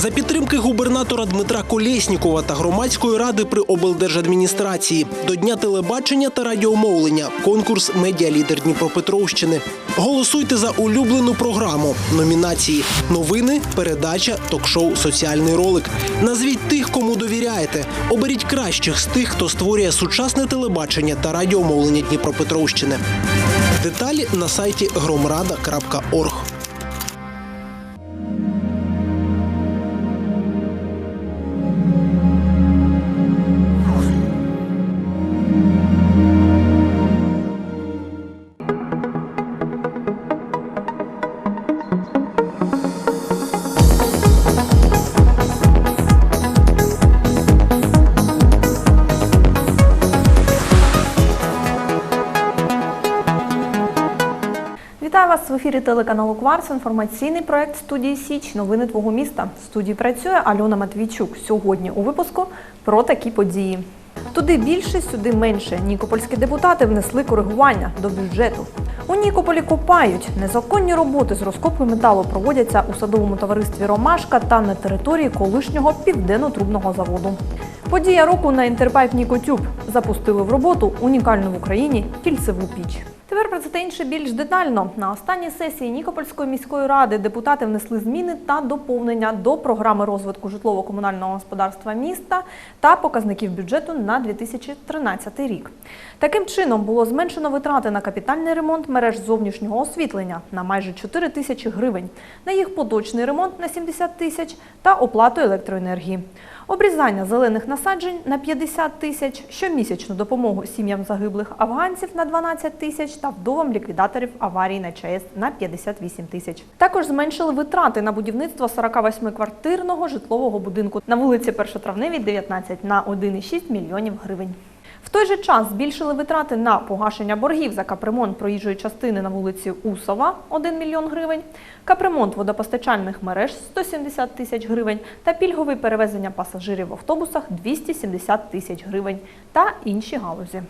За підтримки губернатора Дмитра Колєснікова та громадської ради при облдержадміністрації до Дня телебачення та радіомовлення конкурс Медіалідер Дніпропетровщини. Голосуйте за улюблену програму, номінації, новини, передача, ток-шоу, соціальний ролик. Назвіть тих, кому довіряєте. Оберіть кращих з тих, хто створює сучасне телебачення та радіомовлення Дніпропетровщини. Деталі на сайті громрада.орг. Вас в ефірі телеканалу Кварц. Інформаційний проект студії Січ. Новини твого міста. В студії працює Альона Матвійчук. Сьогодні у випуску про такі події. Туди більше, сюди менше. Нікопольські депутати внесли коригування до бюджету. У Нікополі копають. Незаконні роботи з розкопки металу проводяться у садовому товаристві Ромашка та на території колишнього південно-трубного заводу. Подія року на Інтерпайп Нікотюб запустили в роботу унікальну в Україні кільцеву піч. Тепер про це та інше більш детально. На останній сесії Нікопольської міської ради депутати внесли зміни та доповнення до програми розвитку житлово-комунального господарства міста та показників бюджету на 2013 рік. Таким чином було зменшено витрати на капітальний ремонт мереж зовнішнього освітлення на майже 4 тисячі гривень, на їх поточний ремонт на 70 тисяч та оплату електроенергії. Обрізання зелених насаджень на 50 тисяч, щомісячну допомогу сім'ям загиблих афганців на 12 тисяч та вдовам ліквідаторів аварій на ЧАЕС на 58 тисяч. Також зменшили витрати на будівництво 48-квартирного житлового будинку на вулиці Першотравневій, 19 на 1,6 мільйонів гривень. В той же час збільшили витрати на погашення боргів за капремонт проїжджої частини на вулиці Усова 1 мільйон гривень, капремонт водопостачальних мереж 170 тисяч гривень та пільгове перевезення пасажирів в автобусах 270 тисяч гривень та інші галузі.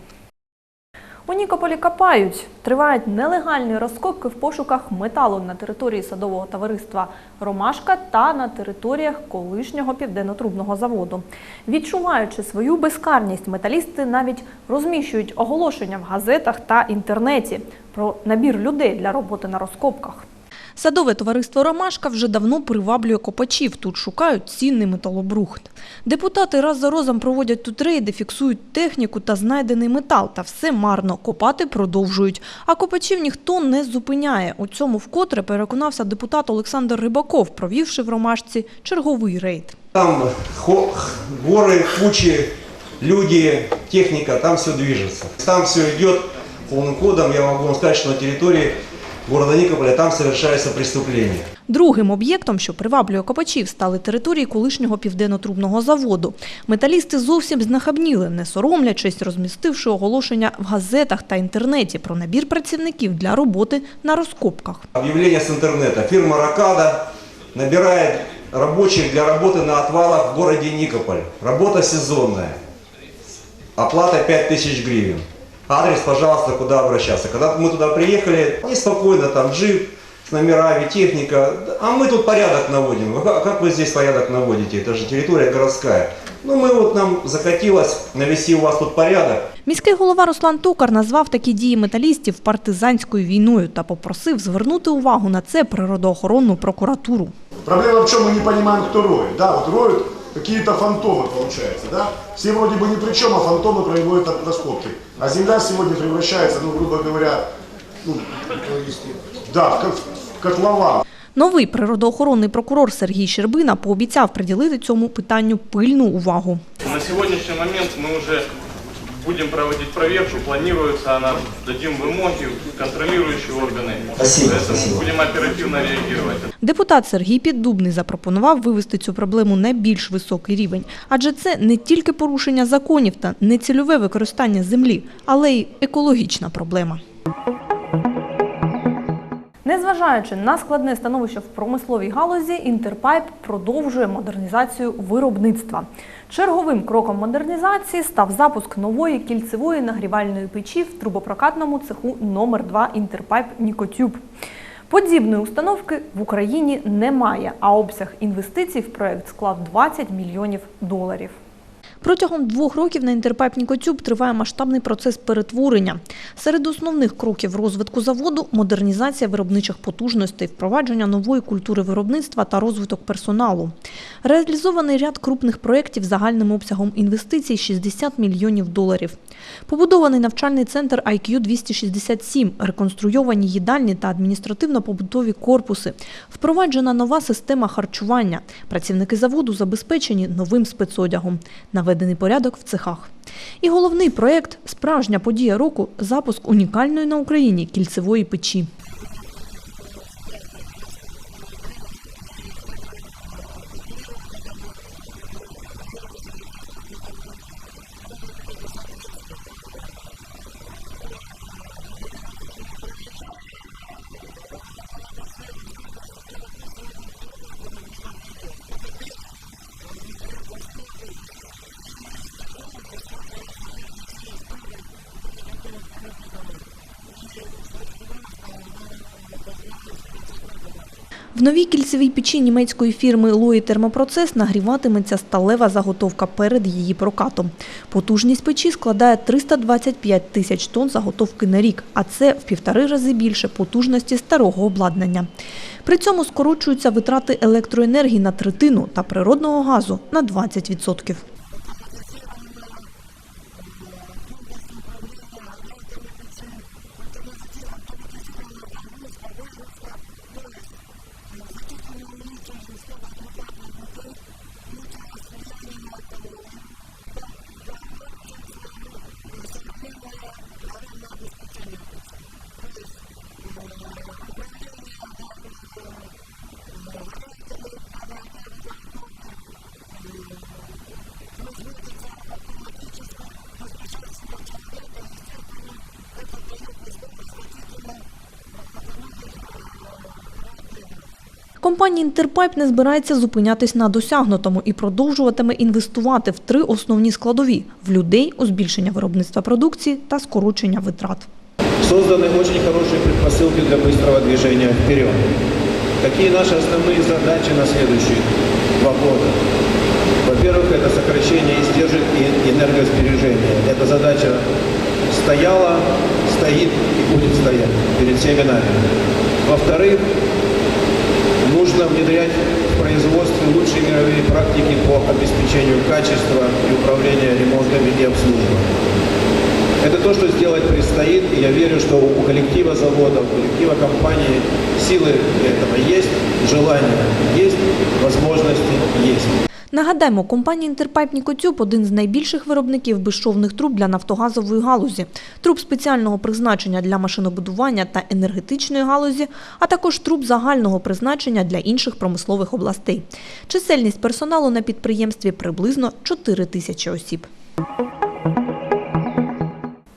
У Нікополі копають. Тривають нелегальні розкопки в пошуках металу на території садового товариства Ромашка та на територіях колишнього південно-трубного заводу. Відчуваючи свою безкарність, металісти навіть розміщують оголошення в газетах та інтернеті про набір людей для роботи на розкопках. Садове товариство Ромашка вже давно приваблює копачів. Тут шукають цінний металобрухт. Депутати раз за разом проводять тут рейди, фіксують техніку та знайдений метал. Та все марно. Копати продовжують. А копачів ніхто не зупиняє. У цьому вкотре переконався депутат Олександр Рибаков, провівши в Ромашці черговий рейд. Там горы, кучи, люди, техника, там все движется. Там все идет полным ходом. Я могу вам сказать, что на территории города Никополя там совершается преступление. Другим об'єктом, що приваблює копачів, стали території колишнього південно-трубного заводу. Металісти зовсім знахабніли, не соромлячись, розмістивши оголошення в газетах та інтернеті про набір працівників для роботи на розкопках. Объявление с интернета. Фирма «Рокада» набирает рабочих для работы на отвалах в городе Никополь. Работа сезонная. Оплата 5000 гривен. Адрес, пожалуйста, куда обращаться. Когда мы туда приехали, неспокойно, там джип с номерами, техника. А мы тут порядок наводим. Вы Как как вы здесь порядок наводите? Это же территория городская. Ну, мы вот нам захотелось навести у вас тут порядок. Міський голова Руслан Токар назвав такі дії металістів партизанською війною та попросив звернути увагу на це природоохоронну прокуратуру. Проблема в чем мы не понимаем, кто роет. Да, вот роют какие-то фантомы, получается, да? Все вроде бы ни при чем, а фантомы производят от раскопки. А земля сегодня превращается, ну, грубо говоря, ну, да, в, кот- котлован. Новий природоохоронний прокурор Сергій Щербина пообіцяв приділити цьому питанню пильну увагу. На сьогоднішній момент ми уже будем проводить проверку, планируется она, дадим вымоги, контролирующие органы. Спасибо, Поэтому спасибо. будем оперативно реагировать. Депутат Сергій Піддубний запропонував вивести цю проблему на більш високий рівень, адже це не тільки порушення законів та нецільове використання землі, але й екологічна проблема. Незважаючи на складне становище в промисловій галузі, Інтерпайп продовжує модернізацію виробництва. Черговим кроком модернізації став запуск нової кільцевої нагрівальної печі в трубопрокатному цеху номер 2 Інтерпайп Нікотюб. Подібної установки в Україні немає, а обсяг інвестицій в проект склав 20 мільйонів доларів. Протягом двох років на Інтерпайп Нікотюб триває масштабний процес перетворення. Серед основних кроків розвитку заводу – модернізація виробничих потужностей, впровадження нової культури виробництва та розвиток персоналу. Реалізований ряд крупних проєктів загальним обсягом інвестицій – 60 мільйонів доларів. Побудований навчальний центр IQ-267, реконструйовані їдальні та адміністративно-побутові корпуси, впроваджена нова система харчування. Працівники заводу забезпечені новим спецодягом, наведений порядок в цехах. І головний проєкт – справжня подія року – запуск унікальної на Україні кільцевої печі. В новій кільцевій печі німецької фірми Лої Термопроцес нагріватиметься сталева заготовка перед її прокатом. Потужність печі складає 325 тисяч тонн заготовки на рік, а це в півтори рази більше потужності старого обладнання. При цьому скорочуються витрати електроенергії на третину та природного газу на 20%. Компанія Інтерпайп не збирається зупинятись на досягнутому і продовжуватиме інвестувати в три основні складові – в людей, у збільшення виробництва продукції та скорочення витрат. Созданы очень хорошие предпосылки для быстрого движения вперед. Какие наши основные задачи на следующие два года? Во-первых, это сокращение издержек и энергосбережения. Эта задача стояла, стоит и будет стоять перед всеми нами. Во-вторых, нужно внедрять в производстве лучшие мировые практики по обеспечению качества и управления ремонтами и обслуживанием. Это то, что сделать предстоит, и я верю, что у коллектива завода, у коллектива компании силы для этого есть, желание есть, возможности есть. Нагадаємо, компанія Інтерпайп Нікотюб – один з найбільших виробників безшовних труб для нафтогазової галузі, труб спеціального призначення для машинобудування та енергетичної галузі, а також труб загального призначення для інших промислових областей. Чисельність персоналу на підприємстві приблизно 4 тисячі осіб.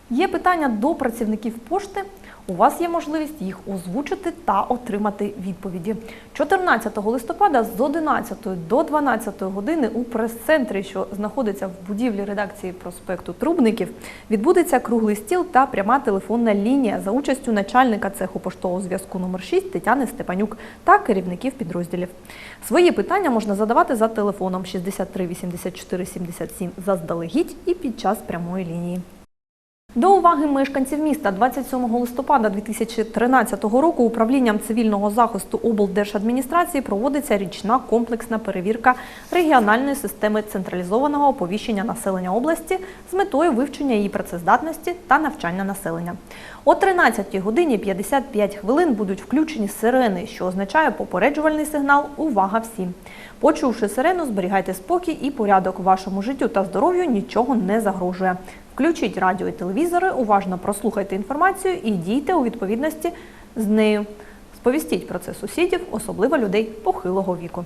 Є питання до працівників пошти. У вас є можливість їх озвучити та отримати відповіді. 14 листопада з 11 до 12 години у прес-центрі, що знаходиться в будівлі редакції проспекту Трубників, відбудеться круглий стіл та пряма телефонна лінія за участю начальника цеху поштового зв'язку номер 6 Тетяни Степанюк та керівників підрозділів. Свої питання можна задавати за телефоном 63 84 77 заздалегідь і під час прямої лінії. До уваги мешканців міста 27 листопада 2013 року управлінням цивільного захисту облдержадміністрації проводиться річна комплексна перевірка регіональної системи централізованого оповіщення населення області з метою вивчення її працездатності та навчання населення. О 13 годині 55 хвилин будуть включені сирени, що означає попереджувальний сигнал Увага всім. Почувши сирену, зберігайте спокій і порядок вашому життю та здоров'ю нічого не загрожує. Включіть радіо і телевізори, уважно прослухайте інформацію і дійте у відповідності з нею. Сповістіть про це сусідів, особливо людей похилого віку.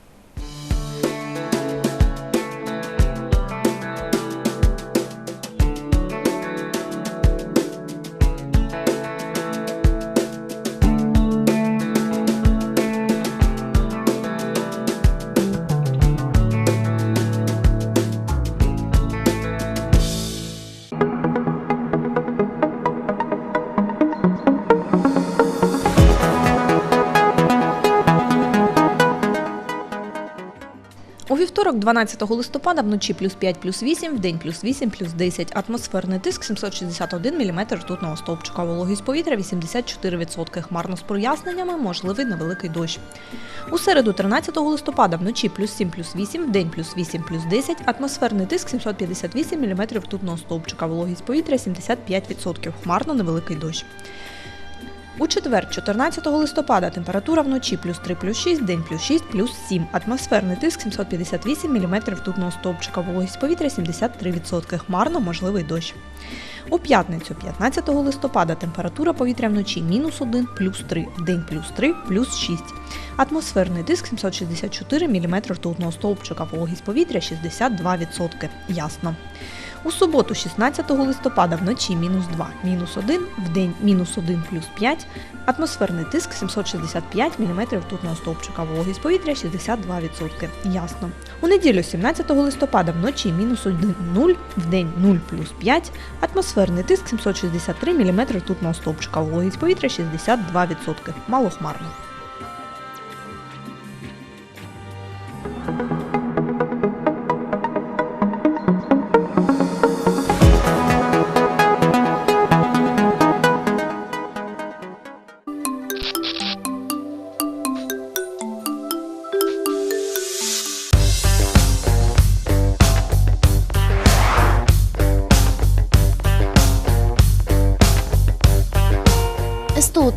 Вівторок, 12 листопада, вночі плюс 5, плюс 8, вдень плюс 8, плюс 10. Атмосферний тиск 761 мм ртутного стовпчика. Вологість повітря 84%. Хмарно з проясненнями, можливий невеликий дощ. У середу, 13 листопада, вночі плюс 7, плюс 8, вдень плюс 8, плюс 10. Атмосферний тиск 758 мм ртутного стовпчика. Вологість повітря 75%. Хмарно невеликий дощ. У четвер, 14 листопада, температура вночі плюс 3, плюс 6, день плюс 6, плюс 7. Атмосферний тиск 758 мм ртутного стовпчика, вологість повітря 73%, хмарно можливий дощ. У п'ятницю, 15 листопада, температура повітря вночі мінус 1, плюс 3, день плюс 3, плюс 6. Атмосферний тиск 764 мм ртутного стовпчика, вологість повітря 62%, ясно. У суботу, 16 листопада, вночі мінус 2, мінус 1, вдень мінус 1 плюс 5, атмосферний тиск 765 мм ртутного стовпчика, вологість повітря 62%. Ясно. У неділю, 17 листопада, вночі мінус 1, 0, вдень 0 плюс 5, атмосферний тиск 763 мм ртутного стовпчика, вологість повітря 62%. Малохмарно.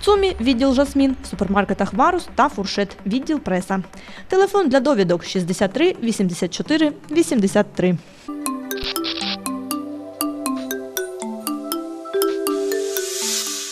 ЦУМі відділ Жасмін, в супермаркетах Варус та Фуршет, відділ преса. Телефон для довідок 63 84 83.